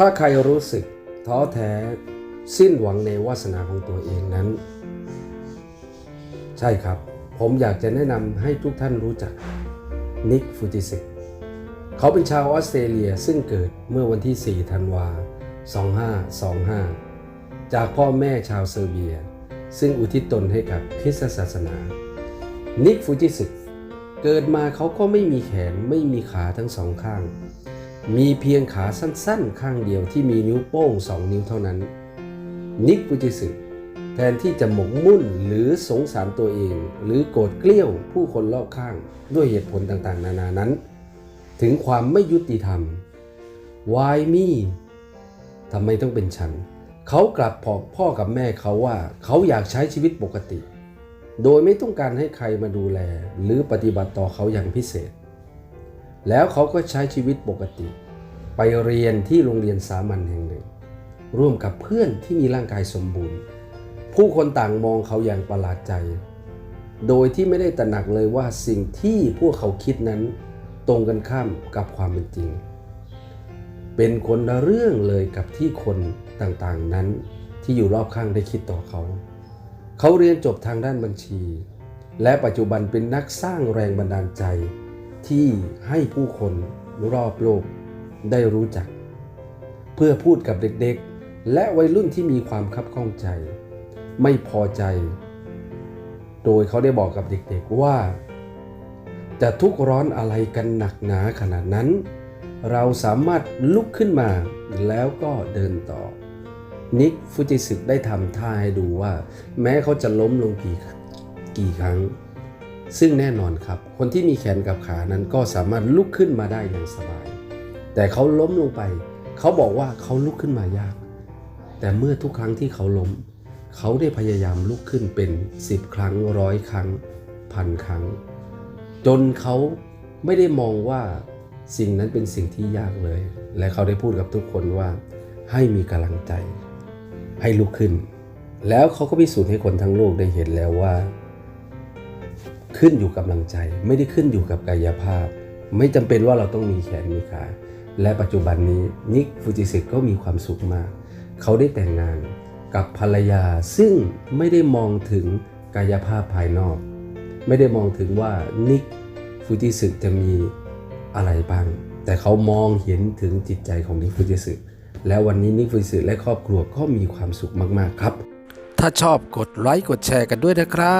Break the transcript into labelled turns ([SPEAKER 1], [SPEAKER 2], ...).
[SPEAKER 1] ถ้าใครรู้สึกท้อแท้สิ้นหวังในวาสนาของตัวเองนั้น ใช่ครับ ผมอยากจะแนะนำให้ทุกท่านรู้จักนิกฟูจิเซกเขาเป็นชาวออสเตรเลียซึ่งเกิดเมื่อวันที่ 4 ธันวา 2525 จากพ่อแม่ชาวเซอร์เบีย ซึ่งอุทิศตนให้กับคริสตศาสนา นิกฟูจิสึเกิดมาเขาก็ไม่มีแขนไม่มีขาทั้งสองข้าง มีเพียงขาสั้นๆ ข้างเดียวที่มีนิ้วโป้งสองนิ้วเท่านั้น นิกฟูจิสึแทนที่จะหมกมุ่นหรือสงสารตัวเอง หรือโกรธเกลี้ยวผู้คนรอบข้างด้วยเหตุผลต่างๆ นานานั้น ถึงความไม่ยุติธรรม Why me ทำไมต้องเป็นฉัน เขากลับบอกพ่อกับแม่เขาว่า เขาอยากใช้ชีวิตปกติ โดยไม่ต้องการให้ใครมาดูแล หรือปฏิบัติต่อเขาอย่างพิเศษ แล้วเขาก็ใช้ชีวิตปกติ ไปเรียนที่โรงเรียนสามัญแห่งหนึ่ง ร่วมกับเพื่อนที่มีร่างกายสมบูรณ์ ผู้คนต่างมองเขาอย่างประหลาดใจ โดยที่ไม่ได้ตระหนักเลยว่าสิ่งที่พวกเขาคิดนั้น ตรงกันข้ามกับความเป็นจริง เป็นคนละเรื่องเลยกับที่คนต่างๆนั้นที่อยู่รอบข้างได้คิดต่อเขา เขาเรียนจบทางด้านบัญชี และปัจจุบันเป็นนักสร้างแรงบันดาลใจ ที่ให้ผู้คนรอบโลกได้รู้จัก เพื่อพูดกับเด็กๆ และวัยรุ่นที่มีความคับข้องใจ ไม่พอใจ โดยเขาได้บอกกับเด็กๆว่า จะทุกข์ร้อนอะไรกันหนักหนาขนาดนั้น เราสามารถลุกขึ้นมาแล้วก็เดินต่อนิกฟูจิสึได้ทำท่าให้ดูว่า แม้เขาจะล้มลงกี่กี่ครั้ง ซึ่งแน่นอนครับ คนที่มีแขนกับขานั้นก็สามารถลุกขึ้นมาได้อย่างสบาย แต่เขาล้มลงไป เขาบอกว่าเขาลุกขึ้นมายาก แต่เมื่อทุกครั้งที่เขาล้ม เขาได้พยายามลุกขึ้นเป็น 10 ครั้งร้อยครั้งพันครั้ง จนเขาไม่ได้มองว่าสิ่งนั้นเป็นสิ่งที่ยากเลย และเขาได้พูดกับทุกคนว่าให้มีกำลังใจ ให้ลุกขึ้น แล้วเขาก็พิสูจน์ให้คนทั้งโลกได้เห็นแล้วว่า ขึ้นอยู่กับกำลังใจ ไม่ได้ขึ้นอยู่กับกายภาพ ไม่จำเป็นว่าเราต้องมีแขนมีขาและปัจจุบันนี้นิกฟูจิสึกก็มีความสุขมาก เขาได้แต่งงานกับภรรยาซึ่งไม่ได้มองถึงกายภาพภายนอก ไม่ได้มองถึงว่านิกฟูจิสึจะมีอะไรบ้าง แต่เขามองเห็นถึงจิตใจของนิกฟูจิสึและวันนี้นิกฟูจิสึและครอบครัวก็มีความสุขมาก ๆ ครับ ถ้าชอบกดไลค์กดแชร์กันด้วยนะครับ